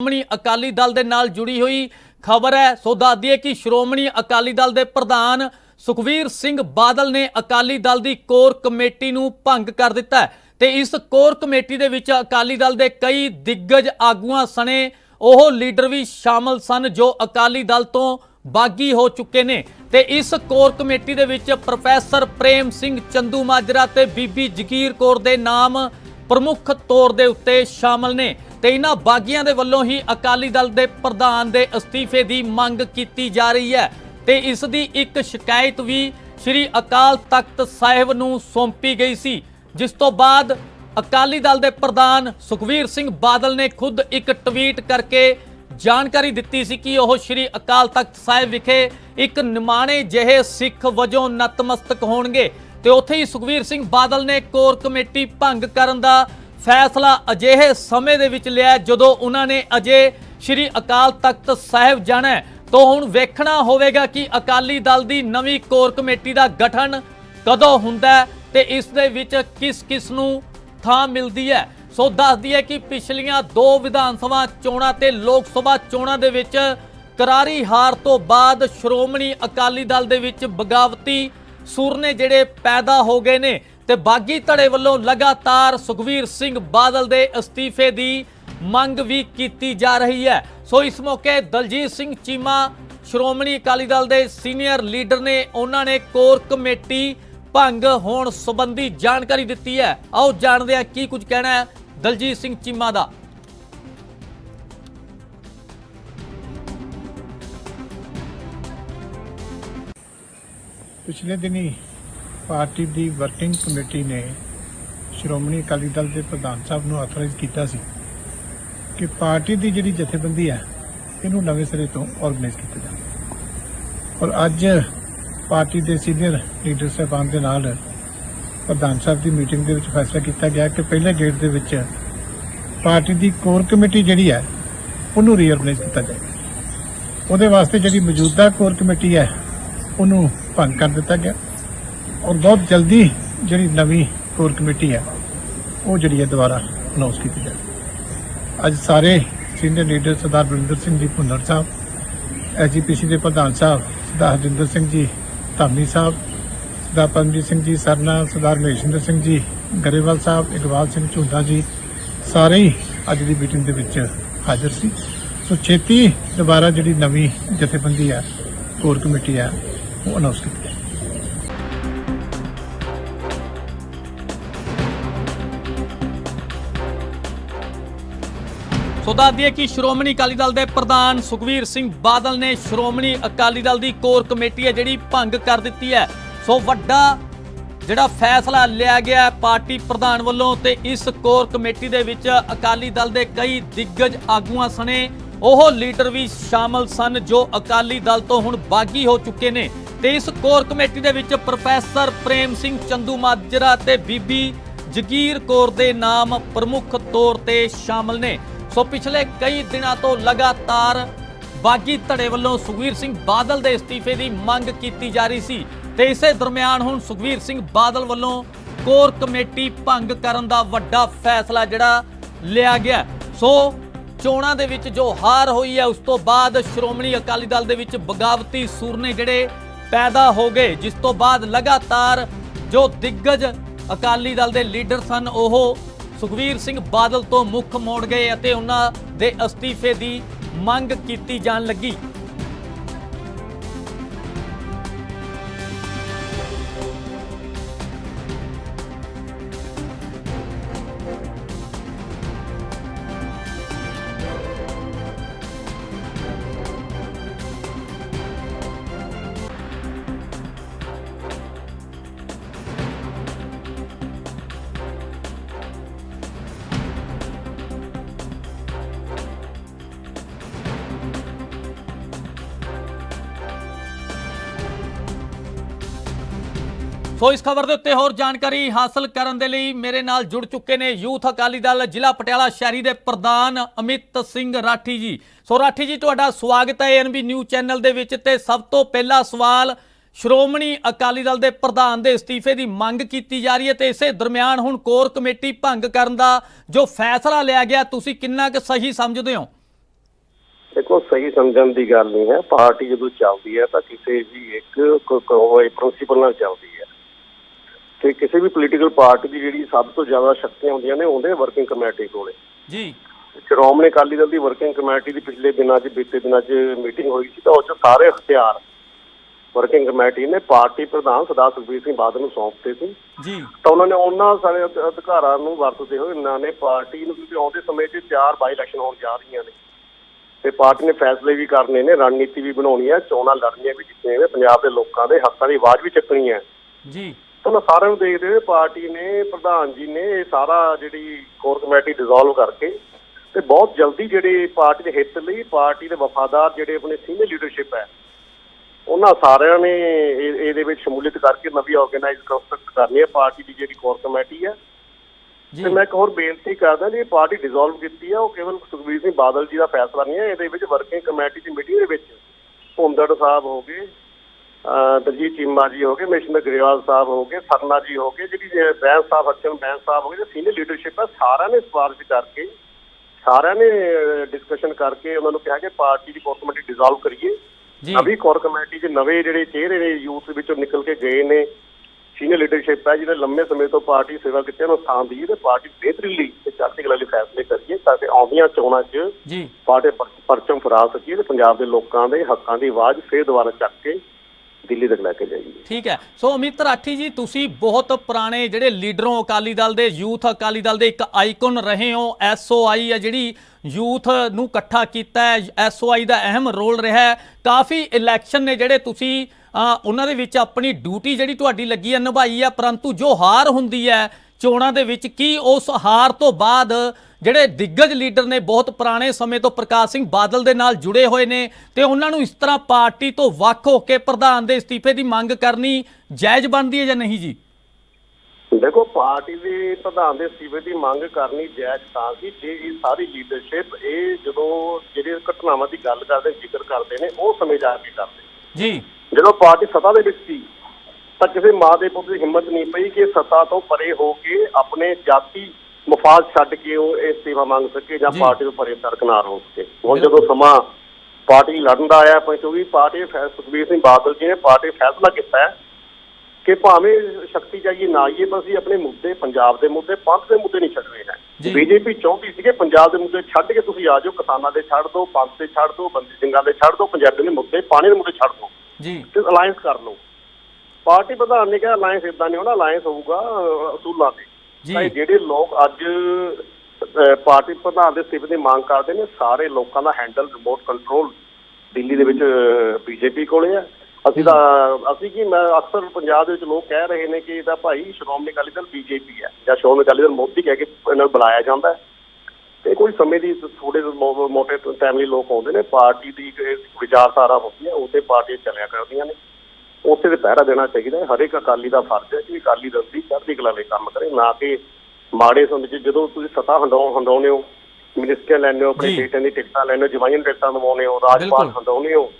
ਸ਼੍ਰੋਮਣੀ ਅਕਾਲੀ ਦਲ ਦੇ ਨਾਲ ਜੁੜੀ ਹੋਈ ਖਬਰ ਹੈ। ਸੋ ਦੱਸ ਦਈਏ ਕਿ ਸ਼੍ਰੋਮਣੀ ਅਕਾਲੀ ਦਲ ਦੇ ਪ੍ਰਧਾਨ ਸੁਖਵੀਰ ਸਿੰਘ ਬਾਦਲ ਨੇ ਅਕਾਲੀ ਦਲ ਦੀ ਕੋਰ ਕਮੇਟੀ ਨੂੰ ਭੰਗ ਕਰ ਦਿੱਤਾ ਹੈ ਤੇ ਇਸ ਕੋਰ ਕਮੇਟੀ ਦੇ ਵਿੱਚ ਅਕਾਲੀ ਦਲ ਦੇ ਕਈ ਦਿੱਗਜ ਆਗੂਆਂ ਸਣੇ ਉਹ ਲੀਡਰ ਵੀ ਸ਼ਾਮਲ ਸਨ ਜੋ ਅਕਾਲੀ ਦਲ ਤੋਂ ਬਾਗੀ ਹੋ ਚੁੱਕੇ ਨੇ। ਤੇ ਇਸ ਕੋਰ ਕਮੇਟੀ ਦੇ ਵਿੱਚ ਪ੍ਰੋਫੈਸਰ ਪ੍ਰੇਮ ਸਿੰਘ ਚੰਦੂ ਮਾਜਰਾ ਤੇ ਬੀਬੀ ਜਗੀਰ ਕੌਰ ਦੇ ਨਾਮ ਪ੍ਰਮੁੱਖ ਤੌਰ ਦੇ ਉੱਤੇ ਸ਼ਾਮਲ ਨੇ। ਤੇ ਇਹਨਾਂ ਬਾਗੀਆਂ ਦੇ ਵੱਲੋਂ ਹੀ ਅਕਾਲੀ ਦਲ ਦੇ ਪ੍ਰਧਾਨ ਦੇ ਅਸਤੀਫੇ ਦੀ ਮੰਗ ਕੀਤੀ ਜਾ ਰਹੀ ਹੈ ਤੇ ਇਸ ਦੀ ਇੱਕ ਸ਼ਿਕਾਇਤ ਵੀ ਸ੍ਰੀ ਅਕਾਲ ਤਖਤ ਸਾਹਿਬ ਨੂੰ ਸੌਂਪੀ ਗਈ ਸੀ, ਜਿਸ ਤੋਂ ਬਾਅਦ ਅਕਾਲੀ ਦਲ ਦੇ ਪ੍ਰਧਾਨ ਸੁਖਵੀਰ ਸਿੰਘ ਬਾਦਲ ਨੇ ਖੁਦ ਇੱਕ ਟਵੀਟ ਕਰਕੇ ਜਾਣਕਾਰੀ ਦਿੱਤੀ ਸੀ ਕਿ ਉਹ ਸ੍ਰੀ ਅਕਾਲ ਤਖਤ ਸਾਹਿਬ ਵਿਖੇ ਇੱਕ ਨਿਮਾਣੇ ਜਿਹੇ ਸਿੱਖ ਵਜੋਂ ਨਤਮਸਤਕ ਹੋਣਗੇ ਤੇ ਉੱਥੇ ਹੀ ਸੁਖਵੀਰ ਸਿੰਘ ਬਾਦਲ ਨੇ ਕੋਰ ਕਮੇਟੀ ਭੰਗ ਕਰਨ ਦਾ ਫੈਸਲਾ ਅਜਿਹੇ ਸਮੇਂ ਦੇ ਵਿੱਚ ਲਿਆ ਜਦੋਂ ਉਹਨਾਂ ਨੇ ਅਜੇ ਸ੍ਰੀ ਅਕਾਲ ਤਖਤ ਸਾਹਿਬ ਜਾਣਾ ਤਾਂ ਹੁਣ ਵੇਖਣਾ ਹੋਵੇਗਾ ਕਿ ਅਕਾਲੀ ਦਲ ਦੀ ਨਵੀਂ ਕੋਰ ਕਮੇਟੀ ਦਾ ਗਠਨ ਕਦੋਂ ਹੁੰਦਾ ਹੈ ਤੇ ਇਸ ਦੇ ਵਿੱਚ ਕਿਸ ਕਿਸ ਨੂੰ ਥਾਂ ਮਿਲਦੀ ਹੈ। ਸੋ ਦੱਸਦੀ ਹੈ ਕਿ ਪਿਛਲੀਆਂ ਦੋ ਵਿਧਾਨ ਸਭਾ ਚੋਣਾਂ ਤੇ ਲੋਕ ਸਭਾ ਚੋਣਾਂ ਦੇ ਵਿੱਚ ਕਰਾਰੀ ਹਾਰ ਤੋਂ ਬਾਅਦ ਸ਼੍ਰੋਮਣੀ ਅਕਾਲੀ ਦਲ ਦੇ ਵਿੱਚ ਬਗਾਵਤੀ ਸੁਰ ਨੇ ਜਿਹੜੇ ਪੈਦਾ ਹੋ ਗਏ ਨੇ। ਤੇ ਬਾਗੀ ਧੜੇ ਵੱਲੋਂ ਲਗਾਤਾਰ ਸੁਖਵੀਰ ਸਿੰਘ ਬਾਦਲ ਦੇ ਅਸਤੀਫੇ ਦੀ ਮੰਗ ਵੀ ਕੀਤੀ ਜਾ ਰਹੀ ਹੈ। ਸੋ ਇਸ ਮੌਕੇ ਦਲਜੀਤ ਸਿੰਘ ਚੀਮਾ, ਸ਼੍ਰੋਮਣੀ ਅਕਾਲੀ ਦਲ ਦੇ ਸੀਨੀਅਰ ਲੀਡਰ ਨੇ ਉਹਨਾਂ ਨੇ ਕੋਰ ਕਮੇਟੀ ਭੰਗ ਹੋਣ ਸੰਬੰਧੀ ਜਾਣਕਾਰੀ ਦਿੱਤੀ ਹੈ। ਆਓ ਜਾਣਦੇ ਹਾਂ ਕੀ ਕੁਝ ਕਹਿਣਾ ਹੈ ਦਲਜੀਤ ਸਿੰਘ ਚੀਮਾ ਦਾ। ਪਿਛਲੇ ਦਿਨੀ ਪਾਰਟੀ ਦੀ ਵਰਕਿੰਗ ਕਮੇਟੀ ਨੇ ਸ਼੍ਰੋਮਣੀ ਅਕਾਲੀ ਦਲ ਦੇ ਪ੍ਰਧਾਨ ਸਾਹਿਬ ਨੂੰ ਆਥੋਰਾਈਜ਼ ਕੀਤਾ ਸੀ ਕਿ ਪਾਰਟੀ ਦੀ ਜਿਹੜੀ ਜਥੇਬੰਦੀ ਹੈ, ਇਹਨੂੰ ਨਵੇਂ ਸਿਰੇ ਤੋਂ ਆਰਗੇਨਾਈਜ਼ ਕੀਤਾ ਜਾਵੇ। ਔਰ ਅੱਜ ਪਾਰਟੀ ਦੇ ਸੀਨੀਅਰ ਲੀਡਰ ਸਾਹਿਬਾਨ ਦੇ ਨਾਲ ਪ੍ਰਧਾਨ ਸਾਹਿਬ ਦੀ ਮੀਟਿੰਗ ਦੇ ਵਿੱਚ ਫੈਸਲਾ ਕੀਤਾ ਗਿਆ ਕਿ ਪਹਿਲੇ ਗੇਟ ਦੇ ਵਿੱਚ ਪਾਰਟੀ ਦੀ ਕੋਰ ਕਮੇਟੀ ਜਿਹੜੀ ਹੈ, ਉਹਨੂੰ ਰੀਆਰਗੇਨਾਈਜ਼ ਕੀਤਾ ਜਾਵੇ। ਉਹਦੇ ਵਾਸਤੇ ਜਿਹੜੀ ਮੌਜੂਦਾ ਕੋਰ ਕਮੇਟੀ ਹੈ, ਉਹਨੂੰ ਭੰਗ ਕਰ ਦਿੱਤਾ ਗਿਆ। ਔਰ ਬਹੁਤ ਜਲਦੀ ਜਿਹੜੀ ਨਵੀਂ ਕੋਰ ਕਮੇਟੀ ਹੈ, ਉਹ ਜਿਹੜੀ ਹੈ ਦੁਬਾਰਾ ਅਨਾਉਂਸ ਕੀਤੀ ਜਾਵੇ। ਅੱਜ ਸਾਰੇ ਸੀਨੀਅਰ ਲੀਡਰ ਸਰਦਾਰ ਬਰਿੰਦਰ ਸਿੰਘ ਜੀ ਭੁੰਨਰ ਸਾਹਿਬ ਐਜੀਪੀਸੀ ਦੇ ਪ੍ਰਧਾਨ ਸਾਹਿਬ, ਸਰਦਾਰ ਹਰਜਿੰਦਰ ਸਿੰਘ ਜੀ, ਧਾਮੀ ਸਾਹਿਬ, ਸਰਦਾਰ ਪਰਮਜੀਤ ਸਿੰਘ ਜੀ, ਸਰਨਾ, ਸਰਦਾਰ ਮਹੇਸ਼ਿੰਦਰ ਸਿੰਘ ਜੀ, ਗਰੇਵਾਲ ਸਾਹਿਬ, ਇਕਬਾਲ ਸਿੰਘ ਝੁੰਦਾ ਜੀ, ਸਾਰੇ ਹੀ ਅੱਜ ਦੀ ਮੀਟਿੰਗ ਦੇ ਵਿੱਚ ਹਾਜ਼ਰ ਸੀ। ਸੋ ਛੇਤੀ ਦੁਬਾਰਾ ਜਿਹੜੀ ਨਵੀਂ ਜਥੇਬੰਦੀ ਹੈ ਕੋਰ ਕਮੇਟੀ ਹੈ, ਉਹ ਅਨਾਉਂਸ ਕੀਤੀ ਸੋ ਦੱਸ ਦਈਏ ਕਿ ਸ਼੍ਰੋਮਣੀ ਅਕਾਲੀ ਦਲ ਦੇ ਪ੍ਰਧਾਨ ਸੁਖਵੀਰ ਸਿੰਘ ਬਾਦਲ ਨੇ ਸ਼੍ਰੋਮਣੀ ਅਕਾਲੀ ਦਲ ਦੀ ਕੋਰ ਕਮੇਟੀ ਹੈ ਜਿਹੜੀ ਭੰਗ ਕਰ ਦਿੱਤੀ ਹੈ। ਸੋ ਵੱਡਾ ਜਿਹੜਾ ਫੈਸਲਾ ਲਿਆ ਗਿਆ ਪਾਰਟੀ ਪ੍ਰਧਾਨ ਵੱਲੋਂ ਤੇ ਇਸ ਕੋਰ ਕਮੇਟੀ ਦੇ ਵਿੱਚ ਅਕਾਲੀ ਦਲ ਦੇ ਕਈ ਦਿੱਗਜ ਆਗੂਆਂ ਸਣੇ ਉਹ ਲੀਡਰ ਵੀ ਸ਼ਾਮਲ ਸਨ ਜੋ ਅਕਾਲੀ ਦਲ ਤੋਂ ਹੁਣ ਬਾਗੀ ਹੋ ਚੁੱਕੇ ਨੇ। ਤੇ ਇਸ ਕੋਰ ਕਮੇਟੀ ਦੇ ਵਿੱਚ ਪ੍ਰੋਫੈਸਰ ਪ੍ਰੇਮ ਸਿੰਘ ਚੰਦੂ ਮਾਜਰਾ ਤੇ ਬੀਬੀ ਜਗੀਰ ਕੌਰ ਦੇ ਨਾਮ ਪ੍ਰਮੁੱਖ ਤੌਰ ਤੇ ਸ਼ਾਮਲ ਨੇ। ਸੋ ਪਿਛਲੇ ਕਈ ਦਿਨਾਂ ਤੋਂ ਲਗਾਤਾਰ ਬਾਗੀ ਧੜੇ ਵੱਲੋਂ ਸੁਖਵੀਰ ਸਿੰਘ ਬਾਦਲ ਦੇ ਅਸਤੀਫੇ ਦੀ ਮੰਗ ਕੀਤੀ ਜਾ ਰਹੀ ਸੀ ਤੇ ਇਸੇ ਦਰਮਿਆਨ ਹੁਣ ਸੁਖਵੀਰ ਸਿੰਘ ਬਾਦਲ ਵੱਲੋਂ ਕੋਰ ਕਮੇਟੀ ਭੰਗ ਕਰਨ ਦਾ ਵੱਡਾ ਫੈਸਲਾ ਜਿਹੜਾ ਲਿਆ ਗਿਆ ਸੋ ਚੋਣਾਂ ਦੇ ਵਿੱਚ ਜੋ ਹਾਰ ਹੋਈ ਹੈ, ਉਸ ਤੋਂ ਬਾਅਦ ਸ਼੍ਰੋਮਣੀ ਅਕਾਲੀ ਦਲ ਦੇ ਵਿੱਚ ਬਗਾਵਤੀ ਸੂਰਨੇ ਜਿਹੜੇ ਪੈਦਾ ਹੋ ਗਏ, ਜਿਸ ਤੋਂ ਬਾਅਦ ਲਗਾਤਾਰ ਜੋ ਦਿੱਗਜ ਅਕਾਲੀ ਦਲ ਦੇ ਲੀਡਰ ਸਨ, ਉਹ ਸੁਖਵੀਰ ਸਿੰਘ ਬਾਦਲ ਤੋਂ ਮੁੱਖ ਮੋੜ ਗਏ ਅਤੇ ਉਹਨਾਂ ਦੇ ਅਸਤੀਫੇ ਦੀ ਮੰਗ ਕੀਤੀ ਜਾਣ ਲੱਗੀ। ਸੋ ਇਸ ਖਬਰ ਦੇ ਉੱਤੇ ਹੋਰ ਜਾਣਕਾਰੀ ਹਾਸਲ ਕਰਨ ਦੇ ਲਈ ਮੇਰੇ ਨਾਲ ਜੁੜ ਚੁੱਕੇ ਨੇ ਯੂਥ ਅਕਾਲੀ ਦਲ ਜ਼ਿਲ੍ਹਾ ਪਟਿਆਲਾ ਸ਼ਹਿਰੀ ਦੇ ਪ੍ਰਧਾਨ ਅਮਿਤ ਸਿੰਘ ਰਾਠੀ ਜੀ। ਸੋ ਰਾਠੀ ਜੀ, ਤੁਹਾਡਾ ਸਵਾਗਤ ਹੈ ਐਨਬੀ ਨਿਊਜ਼ ਚੈਨਲ ਦੇ ਵਿੱਚ ਤੇ ਸਭ ਤੋਂ ਪਹਿਲਾ ਸਵਾਲ, ਸ਼੍ਰੋਮਣੀ ਅਕਾਲੀ ਦਲ ਦੇ ਪ੍ਰਧਾਨ ਦੇ ਅਸਤੀਫੇ ਦੀ ਮੰਗ ਕੀਤੀ ਜਾ ਰਹੀ ਹੈ ਤੇ ਇਸੇ ਦਰਮਿਆਨ ਹੁਣ ਕੋਰ ਕਮੇਟੀ ਭੰਗ ਕਰਨ ਦਾ ਜੋ ਫੈਸਲਾ ਲਿਆ ਗਿਆ, ਤੁਸੀਂ ਕਿੰਨਾ ਕੁ ਸਹੀ ਸਮਝਦੇ ਹੋ? ਦੇਖੋ, ਸਹੀ ਸਮਝਣ ਦੀ ਗੱਲ ਨਹੀਂ ਹੈ। ਪਾਰਟੀ ਜਦੋਂ ਚੱਲਦੀ ਹੈ ਤਾਂ ਕਿਸੇ ਵੀ ਇੱਕ ਪ੍ਰਿੰਸੀਪਲ ਨਾਲ ਚੱਲਦੀ ਹੈ। ਤੇ ਕਿਸੇ ਵੀ ਪੋਲੀਟੀਕਲ ਪਾਰਟੀ ਦੀ ਜਿਹੜੀ ਸਭ ਤੋਂ ਜ਼ਿਆਦਾ ਸ਼ਕਤੀਆਂ ਹੁੰਦੀਆਂ ਨੇ ਉਹਦੇ ਵਰਕਿੰਗ ਕਮੇਟੀ ਕੋਲੇ। ਜੀ। ਸ਼੍ਰੋਮਣੀ ਅਕਾਲੀ ਦਲ ਦੀ ਵਰਕਿੰਗ ਕਮੇਟੀ ਦੀ ਪਿਛਲੇ ਦਿਨਾਂ 'ਚ ਬੀਤੇ ਦਿਨਾਂ 'ਚ ਮੀਟਿੰਗ ਹੋਈ ਸੀ ਤਾਂ ਉਹ 'ਚ ਸਾਰੇ ਹਥਿਆਰ ਵਰਕਿੰਗ ਕਮੇਟੀ ਨੇ ਪਾਰਟੀ ਪ੍ਰਧਾਨ ਸਰਦਾਰ ਸੁਖਬੀਰ ਸਿੰਘ ਬਾਦਲ ਨੂੰ ਸੌਂਪਤੇ ਸੀ। ਜੀ। ਤਾਂ ਉਹਨਾਂ ਨੇ ਉਹਨਾਂ ਸਾਰੇ ਅਧ- ਅਧਿਕਾਰਾਂ ਨੂੰ ਵਰਤਦੇ ਹੋਏ ਇਹਨਾਂ ਨੇ ਪਾਰਟੀ ਨੂੰ ਕਿਉਂਕਿ ਆਉਂਦੇ ਸਮੇਂ 'ਚ ਚਾਰ ਬਾਈ ਇਲੈਕਸ਼ਨ ਹੋਣ ਜਾ ਰਹੀਆਂ ਨੇ। ਤੇ ਪਾਰਟੀ ਨੇ ਫੈਸਲੇ ਵੀ ਕਰਨੇ ਨੇ ਰਣਨੀਤੀ ਵੀ ਬਣਾਉਣੀ ਹੈ ਚੋਣਾਂ ਲੜਨੀਆਂ ਵੀ ਜਿੱਤਣੀਆਂ ਨੇ ਪੰਜਾਬ ਦੇ ਲੋਕਾਂ ਦੇ ਹੱਕਾਂ ਦੀ ਆਵਾਜ਼ ਵੀ ਚੱਕਣੀ ਹੈ। ਜੀ। ਉਹਨਾਂ ਸਾਰਿਆਂ ਨੂੰ ਦੇਖਦੇ ਹੋਏ ਪਾਰਟੀ ਨੇ ਪ੍ਰਧਾਨ ਜੀ ਨੇ ਇਹ ਸਾਰਾ ਜਿਹੜੀ ਕੋਰ ਕਮੇਟੀ ਡਿਸੋਲਵ ਕਰਕੇ ਤੇ ਬਹੁਤ ਜਲਦੀ ਜਿਹੜੇ ਪਾਰਟੀ ਦੇ ਹਿੱਤ ਲਈ ਪਾਰਟੀ ਦੇ ਵਫਾਦਾਰ ਜਿਹੜੇ ਆਪਣੇ ਸੀਨੀਅਰ ਲੀਡਰਸ਼ਿਪ ਹੈ ਉਹਨਾਂ ਸਾਰਿਆਂ ਨੇ ਇਹ- ਇਹਦੇ ਵਿੱਚ ਸ਼ਮੂਲੀਅਤ ਕਰਕੇ ਨਵੀਂ ਆਰਗੇਨਾਈਜ਼ ਕੰਸਟਰਕਟ ਕਰਨੀ ਹੈ ਪਾਰਟੀ ਦੀ ਜਿਹੜੀ ਕੋਰ ਕਮੇਟੀ ਹੈ। ਜੀ। ਤੇ ਮੈਂ ਇੱਕ ਹੋਰ ਬੇਨਤੀ ਕਰਦਾ ਜੀ ਪਾਰਟੀ ਡਿਸੋਲਵ ਕੀਤੀ ਹੈ ਉਹ ਕੇਵਲ ਸੁਖਬੀਰ ਸਿੰਘ ਬਾਦਲ ਜੀ ਦਾ ਫੈਸਲਾ ਨਹੀਂ ਹੈ ਇਹਦੇ ਵਿੱਚ ਵਰਕਿੰਗ ਕਮੇਟੀ ਦੀ ਮੀਟਿੰਗ ਦੇ ਵਿੱਚ ਭੁੰਦੜ ਸਾਹਿਬ ਹੋ ਗਏ ਅਹ ਦਲਜੀਤ ਚੀਮਾ ਜੀ ਹੋ ਗਏ ਮਿਸ਼ਨਰ ਗਰੇਵਾਲ ਸਾਹਿਬ ਹੋ ਗਏ ਸਰਨਾ ਜੀ ਹੋ ਗਏ ਜਿਹੜੀ ਬੈਂਸ ਸਾਹਿਬ ਅਰਚਨ ਬੈਂਸ ਸਾਹਿਬ ਹੋ ਗਏ ਜੇ ਸੀਨੀਅਰ ਲੀਡਰਸ਼ਿਪ ਹੈ ਸਾਰਿਆਂ ਨੇ ਸਿਫਾਰਿਸ਼ ਕਰਕੇ ਸਾਰਿਆਂ ਨੇ ਡਿਸਕਸ਼ਨ ਕਰਕੇ ਉਹਨਾਂ ਨੂੰ ਕਿਹਾ ਕਿ ਪਾਰਟੀ ਦੀ ਕੋਰ ਕਮੇਟੀ ਡਿਸੋਲਵ ਕਰੀਏ। ਜੀ। ਨਵੀਂ ਕੋਰ ਕਮੇਟੀ 'ਚ ਨਵੇਂ ਜਿਹੜੇ ਚਿਹਰੇ ਨੇ ਯੂਥ ਵਿੱਚੋਂ ਨਿਕਲ ਕੇ ਗਏ ਨੇ ਸੀਨੀਅਰ ਲੀਡਰਸ਼ਿਪ ਹੈ ਜਿਹਨੇ ਲੰਮੇ ਸਮੇਂ ਤੋਂ ਪਾਰਟੀ ਸੇਵਾ ਕੀਤੀ ਹੈ ਨੂੰ ਸਥਾਨ ਦੀ ਤੇ ਪਾਰਟੀ ਬਿਹਤਰੀ ਲਈ ਤੇ ਚੜ੍ਹਦੀ ਕਲਾ ਲਈ ਫੈਸਲੇ ਕਰੀਏ ਤਾਂ ਕਿ ਆਉਂਦੀਆਂ ਚੋਣਾਂ 'ਚ ਜੀ। ਪਾਰਟੀ ਪਰ- ਪਰਚਮ ਫਰਾ ਸਕੀਏ ਤੇ ਪੰਜਾਬ ਦੇ ਲੋਕਾਂ ਦੇ ਹੱਕਾਂ ਦੀ ਆਵਾਜ਼ ਫੇਰ ਦੁਬਾਰਾ ਚੱਕ ਕੇ ਦਿੱਲੀ ਤੱਕ ਲੈ ਕੇ ਜਾਈਏ ਠੀਕ ਹੈ। ਸੋ ਅਮਿਤ ਰਾਠੀ ਜੀ, ਤੁਸੀਂ ਬਹੁਤ ਪੁਰਾਣੇ ਜਿਹੜੇ ਲੀਡਰੋਂ ਅਕਾਲੀ ਦਲ ਦੇ, ਯੂਥ ਅਕਾਲੀ ਦਲ ਦੇ ਇੱਕ ਆਈਕਨ ਰਹੇ ਹੋ। ਐਸਓਆਈ ਹੈ ਜਿਹੜੀ ਯੂਥ ਨੂੰ ਇਕੱਠਾ ਕੀਤਾ ਹੈ। ਐਸਓਆਈ ਦਾ ਅਹਿਮ ਰੋਲ ਰਿਹਾ ਹੈ। ਕਾਫੀ ਇਲੈਕਸ਼ਨ ਨੇ ਜਿਹੜੇ ਤੁਸੀਂ ਉਹਨਾਂ ਦੇ ਵਿੱਚ ਆਪਣੀ ਡਿਊਟੀ ਜਿਹੜੀ ਤੁਹਾਡੀ ਲੱਗੀ ਹੈ, ਨਿਭਾਈ ਹੈ, ਪਰੰਤੂ ਜੋ ਹਾਰ ਹੁੰਦੀ ਹੈ ਚੋਣਾਂ ਦੇ ਵਿੱਚ ਕੀ ਉਸ ਹਾਰ ਤੋਂ ਬਾਅਦ ਜਿਹੜੇ ਦਿੱਗਜ ਲੀਡਰ ਨੇ ਬਹੁਤ ਪੁਰਾਣੇ ਸਮੇਂ ਤੋਂ ਪ੍ਰਕਾਸ਼ ਸਿੰਘ ਬਾਦਲ ਦੇ ਨਾਲ ਜੁੜੇ ਹੋਏ ਨੇ ਤੇ ਉਹਨਾਂ ਨੂੰ ਇਸ ਤਰ੍ਹਾਂ ਪਾਰਟੀ ਤੋਂ ਵੱਖ ਹੋ ਕੇ ਪ੍ਰਧਾਨ ਦੇ ਅਸਤੀਫੇ ਦੀ ਮੰਗ ਕਰਨੀ ਜਾਇਜ਼ ਬਣਦੀ ਹੈ ਜਾਂ ਨਹੀਂ ਜੀ? ਦੇਖੋ ਪਾਰਟੀ ਦੇ ਪ੍ਰਧਾਨ ਦੇ ਅਸਤੀਫੇ ਦੀ ਮੰਗ ਕਰਨੀ ਜਾਇਜ਼ ਤਾਂ ਸੀ ਜੇ ਇਹ ਸਾਰੀ ਲੀਡਰਸ਼ਿਪ ਇਹ ਜਦੋਂ ਜਿਹੜੇ ਘਟਨਾਵਾਂ ਦੀ ਗੱਲ ਕਰਦੇ ਜ਼ਿਕਰ ਕਰਦੇ ਨੇ ਉਹ ਸਮੇਂ ਜਾ ਕੇ ਕਰਦੇ ਜੀ। ਜਦੋਂ ਪਾਰਟੀ ਸੱਤਾ ਦੇ ਵਿੱਚ ਸੀ ਤਾਂ ਕਿਸੇ ਮਾਂ ਦੇ ਪੁੱਤ ਦੀ ਹਿੰਮਤ ਨਹੀਂ ਪਈ ਕਿ ਸੱਤਾ ਤੋਂ ਪਰੇ ਹੋ ਕੇ ਆਪਣੇ ਜਾਤੀ ਮਫਾਦ ਛੱਡ ਕੇ ਉਹ ਇਹ ਸੇਵਾ ਮੰਗ ਸਕੇ ਜਾਂ। ਪਾਰਟੀ ਤੋਂ ਪਰੇ ਤਰਕਨਾਰ ਹੋ ਸਕੇ ਹੁਣ। ਜਦੋਂ ਸਮਾਂ ਪਾਰਟੀ ਲੜਨ ਦਾ ਆਇਆ ਪਰ ਕਿਉਂਕਿ ਪਾਰਟੀ ਸੁਖਬੀਰ ਸਿੰਘ ਬਾਦਲ ਜੀ ਨੇ ਪਾਰਟੀ ਫੈਸਲਾ ਕੀਤਾ ਹੈ ਕਿ ਭਾਵੇਂ ਸ਼ਕਤੀ ਚਾਹੀਏ ਨਾ ਆਈਏ ਪਰ ਅਸੀਂ ਆਪਣੇ ਮੁੱਦੇ ਪੰਜਾਬ ਦੇ ਮੁੱਦੇ ਪੰਥ ਦੇ ਮੁੱਦੇ ਨਹੀਂ ਛੱਡਣੇ ਜੀ। ਹੈ ਬੀਜੇਪੀ ਚਾਹੁੰਦੀ ਸੀ ਕਿ ਪੰਜਾਬ ਦੇ ਮੁੱਦੇ ਛੱਡ ਕੇ ਤੁਸੀਂ ਆ ਜਾਓ ਕਿਸਾਨਾਂ ਦੇ ਛੱਡ ਦਿਓ ਪੰਥ ਦੇ ਛੱਡ ਦਿਓ ਬੰਦੀ ਸਿੰਘਾਂ ਦੇ ਛੱਡ ਦਿਓ ਪੰਜਾਬੀ ਦੇ ਮੁੱਦੇ ਪਾਣੀ ਦੇ ਮੁੱਦੇ ਛੱਡ ਦਿਓ ਜੀ ਤੇ ਅਲਾਈਅੰਸ ਕਰ ਲਓ ਪਾਰਟੀ ਪ੍ਰਧਾਨ ਨੇ ਕਿਹਾ ਅਲਾਈਅੰਸ ਇਦਾਂ ਨਹੀਂ ਹੋਣਾ ਅਲਾਈਅੰਸ ਹੋਊਗਾ ਅਸੂਲਾਂ ਤੇ। ਜੀ। ਜਿਹੜੇ ਲੋਕ ਅੱਜ ਪਾਰਟੀ ਪ੍ਰਧਾਨ ਦੇ ਸਿਫਤ ਦੀ ਮੰਗ ਕਰਦੇ ਨੇ ਸਾਰੇ ਲੋਕਾਂ ਦਾ ਹੈਂਡਲ ਰਿਮੋਟ ਕੰਟਰੋਲ ਦਿੱਲੀ ਦੇ ਵਿੱਚ ਬੀਜੇਪੀ ਕੋਲੇ ਆ। ਅਸੀਂ ਤਾਂ ਅਸੀਂ ਕੀ ਮੈਂ ਅਕਸਰ ਪੰਜਾਬ ਦੇ ਵਿੱਚ ਲੋਕ ਕਹਿ ਰਹੇ ਨੇ ਕਿ ਇਹਦਾ ਭਾਈ ਸ਼੍ਰੋਮਣੀ ਅਕਾਲੀ ਦਲ ਬੀਜੇਪੀ ਹੈ ਜਾਂ ਸ਼੍ਰੋਮਣੀ ਅਕਾਲੀ ਦਲ ਮੋਦੀ ਕਹਿ ਕੇ ਇਹਨਾਂ ਨੂੰ ਬੁਲਾਇਆ ਜਾਂਦਾ ਤੇ ਕੋਈ ਸਮੇਂ ਦੀ ਥੋੜੇ ਮੋਟੇ ਟਾਈਮਲੀ ਲੋਕ ਆਉਂਦੇ ਨੇ ਪਾਰਟੀ ਦੀ ਵਿਚਾਰਧਾਰਾ ਹੁੰਦੀ ਹੈ ਉਹਦੇ ਪਾਰਟੀਆਂ ਚੱਲਿਆ ਕਰਦੀਆਂ ਨੇ। ਉੱਥੇ ਤੇ ਪਹਿਰਾ ਦੇਣਾ ਚਾਹੀਦਾ ਹੈ। ਹਰ ਇੱਕ ਅਕਾਲੀ ਦਾ ਫਰਜ਼ ਹੈ ਕਿ ਅਕਾਲੀ ਦਲ ਦੀ ਚੜ੍ਹਦੀ ਕਲਾ ਲਈ ਕੰਮ ਕਰੇ ਨਾ ਕਿ ਮਾੜੇ ਸਮੇਂ 'ਚ ਜਦੋਂ ਤੁਸੀਂ ਸਤਾ ਹੰਡਾਉ ਹੰਡਾਉਨੇ ਹੋ ਮਿਨਿਸਟਰ ਲੈਣੇ ਹੋ ਆਪਣੇ। ਬੇਟਿਆਂ ਦੀ ਟਿਕਟਾਂ ਲੈਣੇ ਹੋ ਜਵਾਈਆਂ ਟਿਕਟਾਂ ਦਵਾਉਨੇ ਹੋ ਰਾਜਪਾਲ। ਹੰਡਾਉਨੇ ਹੋ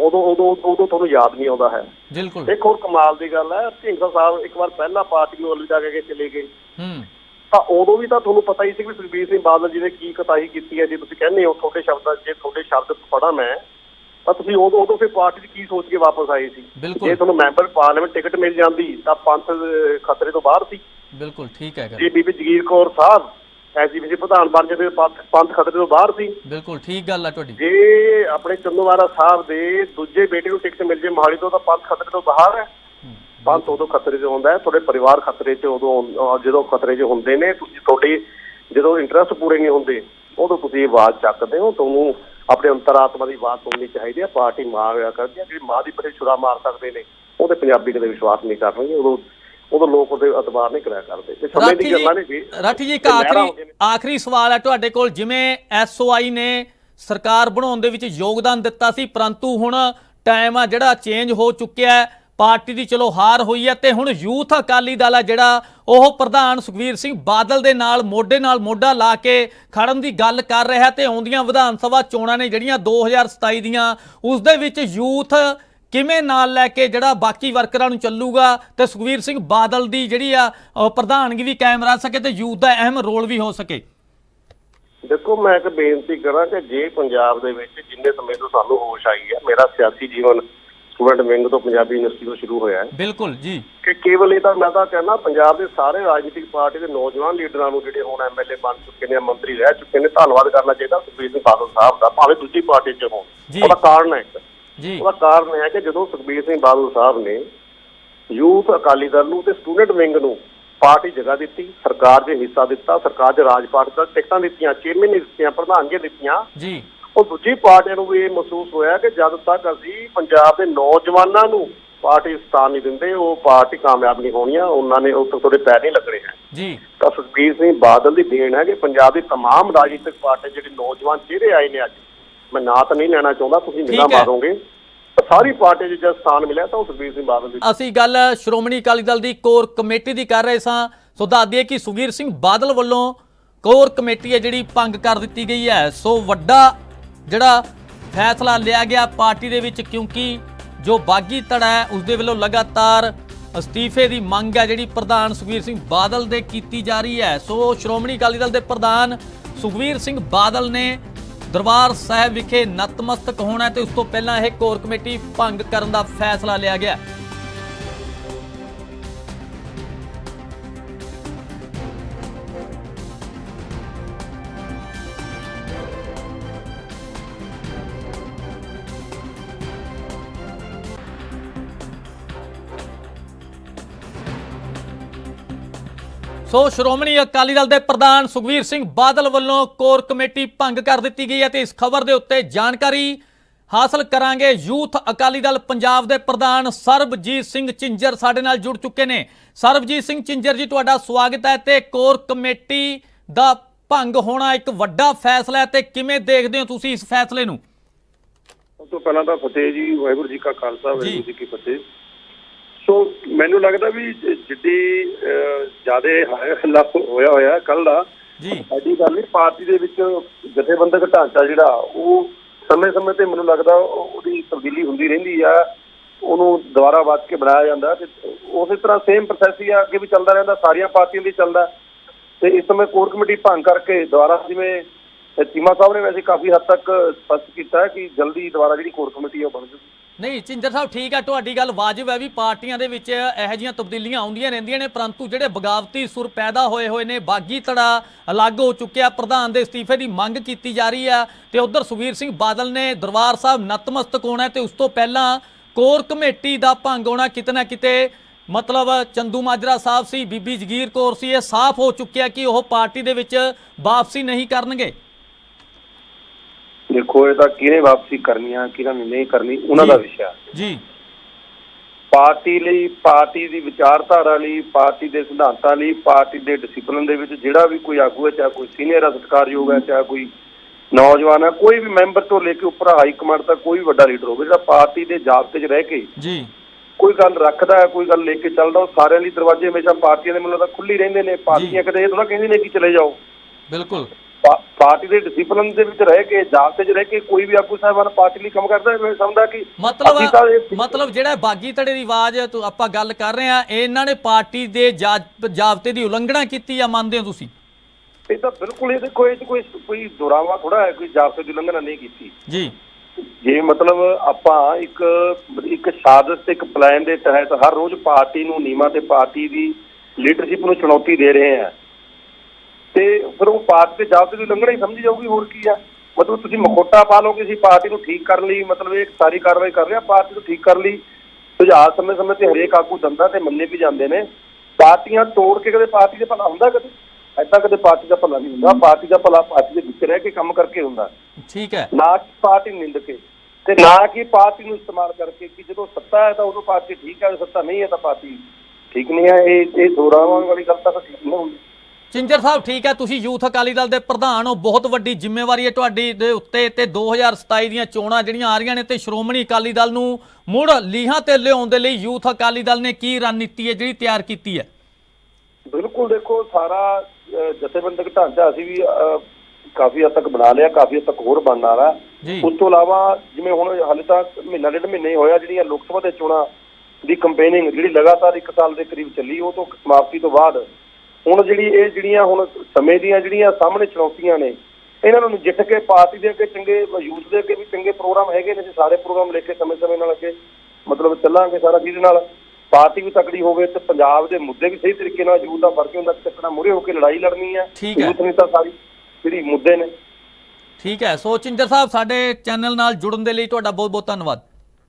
ਉਦੋਂ ਉਦੋਂ ਉਦੋਂ ਤੁਹਾਨੂੰ ਯਾਦ ਨਹੀਂ ਆਉਂਦਾ ਹੈ। ਬਿਲਕੁਲ। ਇੱਕ ਹੋਰ ਕਮਾਲ ਦੀ ਗੱਲ ਹੈ ਢੀਂਗਰਾ ਸਾਹਿਬ ਇੱਕ ਵਾਰ ਪਹਿਲਾਂ ਪਾਰਟੀ ਨੂੰ ਅਲਵਿਦਾ ਕਹਿ ਕੇ ਚਲੇ ਗਏ। ਹੂੰ। ਤਾਂ ਉਦੋਂ ਵੀ ਤਾਂ ਤੁਹਾਨੂੰ ਪਤਾ ਹੀ ਸੀ ਕਿ ਸੁਖਬੀਰ ਸਿੰਘ ਬਾਦਲ ਜੀ ਨੇ ਕੀ ਕਤਾਈ ਕੀਤੀ ਹੈ। ਜੇ ਤੁਸੀਂ ਕਹਿੰਦੇ ਹੋ ਤੁਹਾਡੇ ਸ਼ਬਦਾਂ ਜੇ ਤੁਹਾਡੇ ਸ਼ਬਦ ਪੜਾ ਮੈਂ ਤਾਂ ਤੁਸੀਂ ਉਦੋਂ ਉਦੋਂ ਫਿਰ ਪਾਰਟੀ 'ਚ ਕੀ ਸੋਚ ਕੇ ਵਾਪਸ ਆਏ ਸੀ? ਬਿਲਕੁਲ। ਜੇ ਤੁਹਾਨੂੰ ਮੈਂਬਰ ਪਾਰਲੀਮੈਂਟ ਟਿਕਟ ਮਿਲ ਜਾਂਦੀ ਤਾਂ ਪੰਥ ਅਹ, ਖਤਰੇ ਤੋਂ ਬਾਹਰ ਸੀ। ਬਿਲਕੁਲ ਠੀਕ ਹੈ ਗੱਲ ਜੇ ਬੀਬੀ ਜਗੀਰ ਕੌਰ ਸਾਹਿਬ ਐਸਜੀਪੀਸੀ ਪ੍ਰਧਾਨ ਬਣ ਜਾਂਦੇ ਪੰਥ ਪੰਥ ਖਤਰੇ ਤੋਂ ਬਾਹਰ ਸੀ। ਬਿਲਕੁਲ ਠੀਕ ਗੱਲ ਹੈ ਤੁਹਾਡੀ। ਜੇ ਆਪਣੇ ਚੰਦੂਮਾਰਾ ਸਾਹਿਬ ਦੇ ਦੂਜੇ ਬੇਟੇ ਨੂੰ ਟਿਕਟ ਮਿਲ ਜੇ ਮੋਹਾਲੀ ਤੋਂ ਤਾਂ ਪੰਥ ਖਤਰੇ ਤੋਂ ਬਾਹਰ ਹੈ। ਪੰਥ ਉਦੋਂ ਖਤਰੇ 'ਚ ਹੁੰਦਾ ਹੈ ਤੁਹਾਡੇ ਪਰਿਵਾਰ ਖਤਰੇ 'ਚ ਉਦੋਂ ਜਦੋਂ ਖਤਰੇ 'ਚ ਹੁੰਦੇ ਨੇ ਤੁਸੀਂ ਤੁਹਾਡੇ ਜਦੋਂ ਇੰਟਰਸਟ ਪੂਰੇ ਨਹੀਂ ਹੁੰਦੇ ਉਦੋਂ ਤੁਸੀਂ ਆਵਾਜ਼ ਚੱਕਦੇ ਹੋ ਤੁਹਾਨੂੰ ਆਪਣੇ ਅੰਤਰਾਤਮਾ ਦੀ ਆਵਾਜ਼ ਸੁਣਨੀ ਚਾਹੀਦੀ ਹੈ ਪਾਰਟੀ ਮਾਰ ਹੋਇਆ ਕਰਦੀ ਹੈ ਜਿਹੜੀ ਮਾਂ ਦੀ ਪਰੇ ਛੁਰਾ ਮਾਰ ਸਕਦੇ ਨੇ ਉਹਦੇ ਪੰਜਾਬੀ ਕਦੇ ਵਿਸ਼ਵਾਸ ਨਹੀਂ ਕਰਨਗੇ ਉਦੋਂ ਉਦੋਂ ਲੋਕ ਉਹਦੇ ਅਤਬਾਰ ਨਹੀਂ ਕਰਿਆ ਕਰਦੇ ਤੇ ਸਮੇਂ ਦੀ ਗੱਲਾਂ ਨੇ ਜੀ ਰਾਠੀ ਜੀ ਇੱਕ ਆਖਰੀ। ਆਖਰੀ ਸਵਾਲ ਹੈ ਤੁਹਾਡੇ ਕੋਲ ਜਿਵੇਂ ਐਸਓਆਈ ਨੇ ਸਰਕਾਰ ਬਣਾਉਣ ਦੇ ਵਿੱਚ ਯੋਗਦਾਨ ਦਿੱਤਾ ਸੀ ਪਰੰਤੂ ਹੁਣ ਟਾਈਮ ਆ ਜਿਹੜਾ ਚੇਂਜ ਹੋ ਚੁੱਕਿਆ ਹੈ ਪਾਰਟੀ ਦੀ ਚਲੋ ਹਾਰ ਹੋਈ ਹੈ ਤੇ ਹੁਣ ਯੂਥ ਅਕਾਲੀ ਦਲ ਆ ਜਿਹੜਾ, ਉਹ ਪ੍ਰਧਾਨ ਸੁਖਵੀਰ ਸਿੰਘ ਬਾਦਲ ਦੇ ਨਾਲ, ਮੋਢੇ ਨਾਲ ਮੋਢਾ ਲਾ ਕੇ ਖੜਨ ਦੀ ਗੱਲ ਕਰ ਰਿਹਾ ਤੇ ਆਉਂਦੀਆਂ ਵਿਧਾਨ ਸਭਾ ਚੋਣਾਂ ਨੇ ਜਿਹੜੀਆਂ 2027 ਦੀਆਂ, ਉਸ ਦੇ ਵਿੱਚ ਯੂਥ ਕਿਵੇਂ ਨਾਲ ਲੈ ਕੇ ਜਿਹੜਾ ਬਾਕੀ ਵਰਕਰਾਂ ਨੂੰ ਚੱਲੂਗਾ ਤੇ ਸੁਖਵੀਰ ਸਿੰਘ ਬਾਦਲ ਦੀ ਜਿਹੜੀ ਆ ਪ੍ਰਧਾਨਗੀ ਵੀ ਕਾਇਮ ਰਹਿ ਸਕੇ ਤੇ ਯੂਥ ਦਾ ਅਹਿਮ ਰੋਲ ਵੀ ਹੋ ਸਕੇ। ਦੇਖੋ, ਮੈਂ ਇੱਕ ਬੇਨਤੀ ਕਰਾਂ ਕਿ ਜੇ ਪੰਜਾਬ ਦੇ ਵਿੱਚ ਜਿੰਨੇ ਸਮੇਂ ਤੋਂ ਸਾਨੂੰ ਹੋਸ਼ ਆਈ ਹੈ, ਮੇਰਾ ਸਿਆਸੀ ਜੀਵਨ ਸਟੂਡੈਂਟ ਵਿੰਗ ਤੋਂ ਪੰਜਾਬੀ ਯੂਨੀਵਰਸਿਟੀ ਤੋਂ ਸ਼ੁਰੂ ਹੋਇਆ ਹੈ। ਬਿਲਕੁਲ ਜੀ। ਕਿ ਕੇਵਲ ਇਹ ਤਾਂ ਮੈਂ ਤਾਂ ਕਹਿੰਦਾ ਪੰਜਾਬ ਦੇ ਸਾਰੇ ਰਾਜਨੀਤਿਕ ਪਾਰਟੀ ਦੇ ਨੌਜਵਾਨ ਲੀਡਰਾਂ ਨੂੰ ਜਿਹੜੇ ਹੁਣ ਐਮਐਲਏ ਬਣ ਚੁੱਕੇ ਨੇ ਮੰਤਰੀ ਰਹਿ ਚੁੱਕੇ ਨੇ ਧੰਨਵਾਦ ਕਰਨਾ ਚਾਹੀਦਾ ਸੁਖਬੀਰ ਸਿੰਘ ਬਾਦਲ ਸਾਹਿਬ ਦਾ ਭਾਵੇਂ ਦੂਜੀ ਪਾਰਟੀ 'ਚ ਹੋਣ। ਉਹਦਾ ਕਾਰਨ ਹੈ ਇੱਕ। ਜੀ। ਉਹਦਾ ਕਾਰਨ ਹੈ ਕਿ ਜਦੋਂ ਸੁਖਬੀਰ ਸਿੰਘ ਬਾਦਲ ਸਾਹਿਬ ਨੇ ਯੂਥ ਅਕਾਲੀ ਦਲ ਨੂੰ ਤੇ ਸਟੂਡੈਂਟ ਵਿੰਗ ਨੂੰ ਪਾਰਟੀ ਜਗ੍ਹਾ ਦਿੱਤੀ ਸਰਕਾਰ 'ਚ ਹਿੱਸਾ ਦਿੱਤਾ ਸਰਕਾਰ 'ਚ ਰਾਜ ਪਾਰਟੀ ਦਾ ਟਿਕਟਾਂ ਦਿੱਤੀਆਂ ਚੇਅਰਮੈਨ ਦਿੱਤੀਆਂ ਪ੍ਰਧਾਨਗੀਆਂ ਦਿੱਤੀਆਂ ਜੀ। ਉਹ ਦੂਜੀ ਪਾਰਟੀਆਂ ਨੂੰ ਵੀ ਇਹ ਮਹਿਸੂਸ ਹੋਇਆ ਕਿ ਜਦ ਤੱਕ ਅਸੀਂ ਪੰਜਾਬ ਦੇ ਨੌਜਵਾਨਾਂ ਨੂੰ ਪਾਰਟੀ ਸਥਾਨ ਨਹੀਂ ਦਿੰਦੇ ਉਹ ਪਾਰਟੀ ਕਾਮਯਾਬ ਨਹੀਂ ਹੋਣੀਆਂ ਉਹਨਾਂ ਨੇ ਉੱਥੇ ਤੁਹਾਡੇ ਪੈਰ ਨਹੀਂ ਲੱਗਣੇ ਹੈ ਜੀ ਤਾਂ ਸੁਖਬੀਰ ਸਿੰਘ ਬਾਦਲ ਦੀ ਦੇਣ ਹੈ ਕਿ ਪੰਜਾਬ ਦੀ तमाम ਰਾਜਨੀਤਿਕ ਪਾਰਟੀ ਜਿਹੜੇ ਨੌਜਵਾਨ ਚਿਹਰੇ ਆਏ ਨੇ ਅੱਜ ਮੈਂ ਨਾਂ ਤਾਂ ਨਹੀਂ ਲੈਣਾ ਚਾਹੁੰਦਾ ਤੁਸੀਂ ਨਿਗਾਹ ਠੀਕ ਹੈ। ਮਾਰੋਗੇ ਤਾਂ ਸਾਰੀ ਪਾਰਟੀ 'ਚ ਜਦ ਸਥਾਨ ਮਿਲਿਆ ਤਾਂ ਉਹ ਸੁਖਬੀਰ ਸਿੰਘ ਬਾਦਲ ਦੀ ਅਸੀਂ ਗੱਲ ਸ਼੍ਰੋਮਣੀ ਅਕਾਲੀ ਦਲ ਦੀ ਕੋਰ ਕਮੇਟੀ ਦੀ ਕਰ ਰਹੇ ਸਾਂ ਸੋ ਦੱਸ ਦਈਏ ਕਿ ਸੁਖਬੀਰ ਸਿੰਘ ਬਾਦਲ ਵੱਲੋਂ ਕੋਰ ਕਮੇਟੀ ਹੈ ਜਿਹੜੀ ਭੰਗ ਕਰ ਦਿੱਤੀ ਗਈ ਹੈ ਸੋ ਵੱਡਾ ਜਿਹੜਾ ਫੈਸਲਾ ਲਿਆ ਗਿਆ ਪਾਰਟੀ ਦੇ ਵਿੱਚ ਕਿਉਂਕਿ ਜੋ ਬਾਗੀ ਧੜਾ ਹੈ ਉਸ ਦੇ ਵੱਲੋਂ ਲਗਾਤਾਰ ਅਸਤੀਫੇ ਦੀ ਮੰਗ ਹੈ, ਜਿਹੜੀ ਪ੍ਰਧਾਨ ਸੁਖਬੀਰ ਸਿੰਘ ਬਾਦਲ ਦੇ ਕੀਤੀ ਜਾ ਰਹੀ ਹੈ। ਸੋ ਸ਼੍ਰੋਮਣੀ ਅਕਾਲੀ ਦਲ ਦੇ ਪ੍ਰਧਾਨ ਸੁਖਬੀਰ ਸਿੰਘ ਬਾਦਲ ਨੇ ਦਰਬਾਰ ਸਾਹਿਬ ਵਿਖੇ ਨਤਮਸਤਕ ਹੋਣਾ ਹੈ ਤੇ ਉਸ ਤੋਂ ਪਹਿਲਾਂ ਇਹ ਕੋਰ ਕਮੇਟੀ ਭੰਗ ਕਰਨ ਦਾ ਫੈਸਲਾ ਲਿਆ ਗਿਆ ਸੋ ਸ਼੍ਰੋਮਣੀ ਅਕਾਲੀ ਦਲ ਦੇ ਪ੍ਰਧਾਨ ਸੁਖਵੀਰ ਸਿੰਘ ਬਾਦਲ ਵੱਲੋਂ ਕੋਰ ਕਮੇਟੀ ਭੰਗ ਕਰ ਦਿੱਤੀ ਗਈ ਹੈ ਤੇ ਇਸ ਖਬਰ ਦੇ ਉੱਤੇ ਜਾਣਕਾਰੀ ਹਾਸਲ ਕਰਾਂਗੇ। ਯੂਥ ਅਕਾਲੀ ਦਲ ਪੰਜਾਬ ਦੇ ਪ੍ਰਧਾਨ ਸਰਬਜੀਤ ਸਿੰਘ ਚਿੰਜਰ ਸਾਡੇ ਨਾਲ ਜੁੜ ਚੁੱਕੇ ਨੇ। ਸਰਬਜੀਤ ਸਿੰਘ ਚਿੰਜਰ ਜੀ ਤੁਹਾਡਾ ਸਵਾਗਤ ਹੈ ਤੇ ਕੋਰ ਕਮੇਟੀ ਦਾ ਭੰਗ ਹੋਣਾ ਇੱਕ ਵੱਡਾ ਫੈਸਲਾ ਹੈ ਤੇ ਕਿਵੇਂ ਦੇਖਦੇ ਹੋ ਤੁਸੀਂ ਇਸ ਫੈਸਲੇ ਨੂੰ? ਸਭ ਤੋਂ ਪਹਿਲਾਂ ਤਾਂ ਫਤਿਹ ਜੀ ਵਾਹਿਗੁਰੂ ਜੀ ਕਾ ਖਾਲਸਾ। ਵਾਹਿਗੁਰੂ ਜੀ ਕੀ ਫਤਿਹ। ਸੋ ਮੈਨੂੰ ਲੱਗਦਾ ਵੀ ਜਿੱਡੀ ਜਿਆਦੇ ਹੱਲਾ ਹੋਇਆ ਹੋਇਆ ਕੱਲ ਦਾ ਜੀ। ਐਡੀ ਗੱਲ ਨਹੀਂ ਪਾਰਟੀ ਦੇ ਵਿੱਚ ਜਥੇਬੰਦਕ ਢਾਂਚਾ ਜਿਹੜਾ ਉਹ ਸਮੇਂ-ਸਮੇਂ ਤੇ ਮੈਨੂੰ ਲੱਗਦਾ ਉਹ- ਉਹਦੀ ਤਬਦੀਲੀ ਹੁੰਦੀ ਰਹਿੰਦੀ ਆ ਉਹਨੂੰ ਦੁਬਾਰਾ ਵੱਧ ਕੇ ਬਣਾਇਆ ਜਾਂਦਾ ਤੇ ਉਸੇ ਤਰ੍ਹਾਂ ਸੇਮ ਪ੍ਰੋਸੈਸ ਹੀ ਆ ਅੱਗੇ ਵੀ ਚੱਲਦਾ ਰਹਿੰਦਾ ਸਾਰੀਆਂ ਪਾਰਟੀਆਂ ਦੀ ਚੱਲਦਾ। ਤੇ ਇਸ ਸਮੇਂ ਕੋਰ ਕਮੇਟੀ ਭੰਗ ਕਰਕੇ ਦੁਬਾਰਾ ਜਿਵੇਂ ਚੀਮਾ ਸਾਹਿਬ ਨੇ ਵੈਸੇ ਕਾਫੀ ਹੱਦ ਤੱਕ ਸਪਸ਼ਟ ਕੀਤਾ ਹੈ ਕਿ ਜਲਦੀ ਦੁਬਾਰਾ ਜਿਹੜੀ ਕੋਰ ਕਮੇਟੀ ਆ ਉਹ ਬਣ ਜੂਗੀ। ਨਹੀਂ ਚਿੰਦਰ ਸਾਹਿਬ ਠੀਕ ਹੈ ਤੁਹਾਡੀ ਗੱਲ ਵਾਜਬ ਹੈ ਵੀ ਪਾਰਟੀਆਂ ਦੇ ਵਿੱਚ ਇਹੋ ਜਿਹੀਆਂ ਤਬਦੀਲੀਆਂ ਆਉਂਦੀਆਂ ਰਹਿੰਦੀਆਂ ਨੇ, ਪਰੰਤੂ ਜਿਹੜੇ ਬਗਾਵਤੀ ਸੁਰ ਪੈਦਾ ਹੋਏ ਹੋਏ ਨੇ, ਬਾਗੀ ਧੜਾ ਅਲੱਗ ਹੋ ਚੁੱਕਿਆ, ਪ੍ਰਧਾਨ ਦੇ ਅਸਤੀਫੇ ਦੀ ਮੰਗ ਕੀਤੀ ਜਾ ਰਹੀ ਹੈ ਤੇ ਉਧਰ ਸੁਖਬੀਰ ਸਿੰਘ ਬਾਦਲ ਨੇ ਦਰਬਾਰ ਸਾਹਿਬ ਨਤਮਸਤਕ ਹੋਣਾ ਹੈ, ਤੇ ਉਸ ਤੋਂ ਪਹਿਲਾਂ ਕੋਰ ਕਮੇਟੀ ਦਾ ਭੰਗ ਹੋਣਾ ਕਿਤੇ ਨਾ ਕਿਤੇ, ਮਤਲਬ ਚੰਦੂ ਮਾਜਰਾ ਸਾਹਿਬ ਸੀ, ਬੀਬੀ ਜਗੀਰ ਕੌਰ ਸੀ, ਇਹ ਸਾਫ਼ ਹੋ ਚੁੱਕਿਆ ਕਿ ਉਹ ਪਾਰਟੀ ਦੇ ਵਿੱਚ ਵਾਪਸੀ ਨਹੀਂ ਕਰਨਗੇ। ਦੇਖੋ ਇਹ ਤਾਂ ਕਿਹਨੇ ਵਾਪਸੀ ਕਰਨੀ ਆ ਕਿਹਨਾਂ ਨੇ ਨਹੀਂ ਕਰਨੀ ਉਹਨਾਂ ਦਾ। ਵਿਸ਼ਾ ਜੀ। ਪਾਰਟੀ ਲਈ ਪਾਰਟੀ ਦੀ ਵਿਚਾਰਧਾਰਾ ਲਈ ਪਾਰਟੀ ਦੇ ਸਿਧਾਂਤਾਂ ਲਈ ਪਾਰਟੀ ਦੇ ਡਿਸਪਲਿਨ ਦੇ ਵਿੱਚ ਜਿਹੜਾ ਵੀ ਕੋਈ ਆਗੂ ਹੈ ਚਾਹੇ ਕੋਈ ਸੀਨੀਅਰ ਹੈ ਸਤਿਕਾਰਯੋਗ ਹੈ ਚਾਹੇ ਕੋਈ ਨੌਜਵਾਨ ਹੈ ਕੋਈ ਵੀ ਮੈਂਬਰ ਤੋਂ ਲੈ ਕੇ ਉੱਪਰ ਹਾਈ ਕਮਾਂਡ ਤੱਕ ਕੋਈ ਵੱਡਾ ਲੀਡਰ ਹੋਵੇ ਜਿਹੜਾ ਪਾਰਟੀ ਦੇ ਜਾਬਤੇ 'ਚ ਰਹਿ ਕੇ ਜੀ। ਕੋਈ ਗੱਲ ਰੱਖਦਾ ਹੈ ਕੋਈ ਗੱਲ ਲੈ ਕੇ ਚੱਲਦਾ ਉਹ ਸਾਰਿਆਂ ਲਈ ਦਰਵਾਜ਼ੇ ਹਮੇਸ਼ਾ ਪਾਰਟੀਆਂ ਦੇ ਮਤਲਬ ਤਾਂ ਖੁੱਲੀ ਰਹਿੰਦੇ ਨੇ। ਪਾਰਟੀਆਂ ਕਦੇ ਇਹ ਥੋੜਾ ਕਹਿੰਦੀ ਨੇ ਕਿ ਚਲੇ ਜਾਓ। ਬਿਲਕੁਲ। ਪਾਰਟੀ ਦੇ ਡਿਸਪਲਿਨ ਦੇ ਵਿੱਚ ਰਹਿ ਕੇ ਜਾਬਤੇ 'ਚ ਰਹਿ ਕੇ ਕੋਈ ਵੀ ਆਗੂ ਸਾਹਿਬਾਨ ਪਾਰਟੀ ਲਈ ਕੰਮ ਕਰਦਾ ਹੈ ਮੈਂ ਸਮਝਦਾ ਕਿ ਮਤਲਬ ਮਤਲਬ ਜਿਹੜਾ ਬਾਗੀ ਧੜੇ ਦੀ ਆਵਾਜ਼ ਤੂੰ ਆਪਾਂ ਗੱਲ ਕਰ ਰਹੇ ਆ ਇਹਨਾਂ ਨੇ ਪਾਰਟੀ ਦੇ ਜਾਬਤੇ ਦੀ ਉਲੰਘਣਾ ਕੀਤੀ ਆ ਮੰਨਦੇ ਹੋ ਤੁਸੀਂ? ਇਹ ਤਾਂ ਬਿਲਕੁਲ ਇਹ ਦੇਖੋ ਇਹ 'ਚ ਕੋਈ ਕੋਈ ਦੁਰਾਵਾ ਥੋੜਾ ਹੈ ਕੋਈ ਜਾਬਤੇ ਦੀ ਉਲੰਘਣਾ ਨਹੀਂ ਕੀਤੀ। ਜੀ। ਜੇ ਮਤਲਬ ਆਪਾਂ ਇੱਕ ਇੱਕ ਸਾਜ਼ਿਸ਼ ਤੇ ਇੱਕ ਪਲਾਨ ਦੇ ਤਹਿਤ ਹਰ ਰੋਜ਼ ਪਾਰਟੀ ਨੂੰ ਨੀਮਾ ਤੇ ਪਾਰਟੀ ਦੀ ਲੀਡਰਸ਼ਿਪ ਨੂੰ ਚੁਣੌਤੀ ਦੇ ਰਹੇ ਆ ਤੇ ਫਿਰ ਉਹ ਪਾਰਟੀ ਦੇ ਜਾਬਤੇ ਦੀ ਉਲੰਘਣਾ ਹੀ ਸਮਝੀ ਜਾਊਗੀ ਹੋਰ ਕੀ ਆ? ਮਤਲਬ ਤੁਸੀਂ ਮਖੋਟਾ ਪਾ ਲਓਗੇ ਸੀ ਪਾਰਟੀ ਨੂੰ ਠੀਕ ਕਰਨ ਲਈ ਮਤਲਬ ਇਹ ਸਾਰੀ ਕਾਰਵਾਈ ਕਰ ਰਿਹਾ ਪਾਰਟੀ ਨੂੰ ਠੀਕ ਕਰਨ ਲਈ। ਸੁਝਾਅ ਸਮੇਂ ਸਮੇਂ ਤੇ ਹਰੇਕ ਆਗੂ ਦਿੰਦਾ ਤੇ ਮੰਨੇ ਵੀ ਜਾਂਦੇ ਨੇ। ਪਾਰਟੀਆਂ ਤੋੜ ਕੇ ਕਦੇ ਪਾਰਟੀ ਦੇ ਭਲਾ ਹੁੰਦਾ ਕਦੇ? ਐਦਾਂ ਕਦੇ ਪਾਰਟੀ ਦਾ ਭਲਾ ਨਹੀਂ ਹੁੰਦਾ। ਪਾਰਟੀ ਦਾ ਭਲਾ ਪਾਰਟੀ ਦੇ ਵਿੱਚ ਰਹਿ ਕੇ ਕੰਮ ਕਰਕੇ ਹੁੰਦਾ। ਠੀਕ ਹੈ। ਨਾ ਕਿ ਪਾਰਟੀ ਨਿੰਦ ਕੇ ਤੇ ਨਾ ਕਿ ਪਾਰਟੀ ਨੂੰ ਇਸਤੇਮਾਲ ਕਰਕੇ ਕਿ ਜਦੋਂ ਸੱਤਾ ਹੈ ਤਾਂ ਉਦੋਂ ਪਾਰਟੀ ਠੀਕ ਹੈ ਜਦੋਂ ਸੱਤਾ ਨਹੀਂ ਹੈ ਤਾਂ ਪਾਰਟੀ ਠੀਕ ਨਹੀਂ ਹੈ। ਇਹ ਇਹ ਦੋਰਾਵਾਂ ਵਾਲੀ ਗੱਲ ਤਾਂ ਠੀਕ ਨਹੀਂ ਹੁੰਦੀ। ਚਿੰਜਰ ਸਾਹਿਬ ਠੀਕ ਹੈ ਤੁਸੀਂ ਯੂਥ ਅਕਾਲੀ ਦਲ ਦੇ ਪ੍ਰਧਾਨ ਹੋ ਬਹੁਤ ਵੱਡੀ ਜ਼ਿੰਮੇਵਾਰੀ ਹੈ ਤੁਹਾਡੀ ਦੇ ਉੱਤੇ ਤੇ 2027 ਦੀਆਂ ਚੋਣਾਂ ਜਿਹੜੀਆਂ ਆ ਰਹੀਆਂ ਨੇ ਤੇ ਸ਼੍ਰੋਮਣੀ ਅਕਾਲੀ ਦਲ ਨੂੰ ਮੁੜ ਲੀਹਾਂ ਤੇ ਲਿਆਉਣ ਦੇ ਲਈ ਯੂਥ ਅਕਾਲੀ ਦਲ ਨੇ ਕੀ ਰਣਨੀਤੀ ਹੈ ਜਿਹੜੀ ਤਿਆਰ ਕੀਤੀ ਹੈ? ਬਿਲਕੁਲ ਦੇਖੋ ਸਾਰਾ ਜਥੇਬੰਦਕ ਢਾਂਚਾ ਅਸੀਂ ਵੀ ਕਾਫੀ ਹੱਦ ਤੱਕ ਬਣਾ ਲਿਆ ਕਾਫੀ ਹੱਦ ਤੱਕ ਹੋਰ ਬਣਨ ਜੀ। ਉਸ ਤੋਂ ਇਲਾਵਾ ਜਿਵੇਂ ਹੁਣ ਹਾਲੇ ਤਾਂ ਮਹੀਨਾ ਡੇਢ ਮਹੀਨੇ ਹੀ ਹੋਇਆ ਜਿਹੜੀਆਂ ਲੋਕ ਸਭਾ ਦੇ ਚੋਣਾਂ ਦੀ ਕੰਪੇਨਿੰਗ ਜਿਹੜੀ ਲਗਾਤਾਰ 1 ਸਾਲ ਦੇ ਕਰੀਬ ਚੱਲੀ ਉਹ ਤੋਂ ਸਮਾਪਤੀ ਤੋਂ ਬਾਅਦ ਹੁਣ ਜਿਹੜੀ ਇਹ ਜਿਹੜੀਆਂ ਹੁਣ ਸਮੇਂ ਦੀਆਂ ਜਿਹੜੀਆਂ ਸਾਹਮਣੇ ਚੁਣੌਤੀਆਂ ਨੇ ਇਹਨਾਂ ਨੂੰ ਨਜਿੱਠ ਕੇ ਪਾਰਟੀ ਦੇ ਅੱਗੇ ਚੰਗੇ ਯੂਥ ਦੇ ਅੱਗੇ ਵੀ ਚੰਗੇ ਪ੍ਰੋਗਰਾਮ ਹੈਗੇ ਨੇ ਅਸੀਂ ਸਾਰੇ ਪ੍ਰੋਗਰਾਮ ਲੈ ਕੇ ਸਮੇਂ-ਸਮੇਂ ਨਾਲ ਅੱਗੇ ਮਤਲਬ ਚੱਲਾਂਗੇ ਸਾਰਾ ਜਿਹਦੇ ਨਾਲ। ਪਾਰਟੀ ਵੀ ਤਕੜੀ ਹੋਵੇ ਤੇ ਪੰਜਾਬ ਦੇ ਮੁੱਦੇ ਵੀ ਸਹੀ ਤਰੀਕੇ ਨਾਲ ਯੂਥ ਦਾ ਫ਼ਰਕ ਹੁੰਦਾ ਚੱਕਣਾ ਮੂਹਰੇ ਹੋ ਕੇ ਲੜਾਈ ਲੜਨੀ ਹੈ। ਯੂਥ ਨੇ ਤਾਂ ਸਾਰੀ ਜਿਹੜੀ ਮੁੱਦੇ ਨੇ। ਠੀਕ ਹੈ। ਸੋ ਚਿੰਦਰ ਸਾਹਿਬ ਸਾਡੇ ਚੈਨਲ ਨਾਲ ਜੁੜਨ ਦੇ ਲਈ ਤੁਹਾਡਾ ਬਹੁਤ ਬਹੁਤ ਧੰਨਵਾਦ।